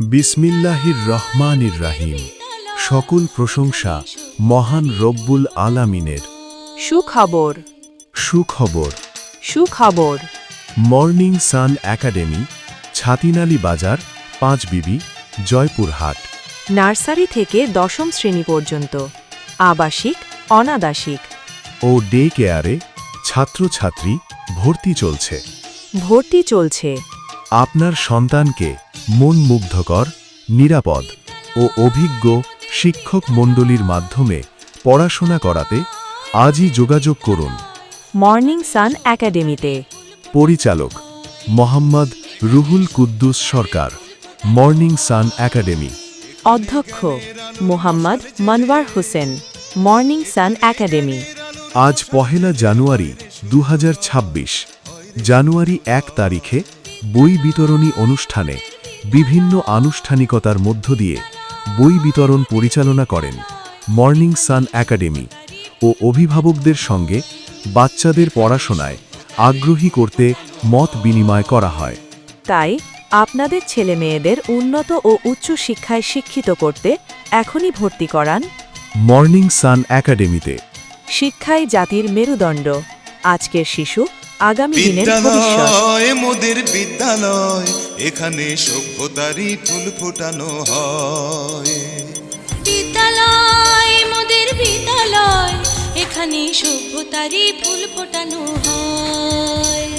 বিসমিল্লাহির রহমানির রাহিম। সকল প্রশংসা মহান রব্বুল আলামিনের। সুখবর। সুখবর। সুখবর। মর্নিং সান একাডেমি ছাতিনালি বাজার পাঁচ বিবি জয়পুরহাট। নার্সারি থেকে দশম শ্রেণি পর্যন্ত। আবাসিক অনাদাসিক। ও ডে কেয়ারে ছাত্রছাত্রী ভর্তি চলছে। ভর্তি চলছে। আপনার সন্তানকে মন মুগ্ধকর নিরাপদ ও অভিজ্ঞ শিক্ষক মণ্ডলীর মাধ্যমে পড়াশোনা করাতে আজই যোগাযোগ করুন। মর্নিং সান একাডেমিতে। পরিচালক Mohammad Ruhul Quddus Sarkar morning sun academy. অধ্যক্ষ Mohammad Monwar Hossain morning sun academy. আজ পহেলা জানুয়ারি দু হাজার ছাব্বিশ জানুয়ারি এক তারিখে বই বিতরণী অনুষ্ঠানে বিভিন্ন আনুষ্ঠানিকতার মধ্য দিয়ে বই বিতরণ পরিচালনা করেন মর্নিং সান একাডেমি ও অভিভাবকদের সঙ্গে বাচ্চাদের পড়াশোনায় আগ্রহী করতে মত বিনিময় করা হয়। তাই আপনাদের ছেলেমেয়েদের উন্নত ও উচ্চ শিক্ষায় শিক্ষিত করতে এখনই ভর্তি করান। মর্নিং সান একাডেমিতে শিক্ষাই জাতির মেরুদণ্ড। আজকের শিশু আগামী দিনের ভবিষ্যৎ বিদ্যালয় মোদের বিদ্যালয় এখানে সভ্যতারই ফুল ফোটানো হয়। বিদ্যালয় মোদের বিদ্যালয় এখানে সভ্যতারই ফুল ফোটানো হয়।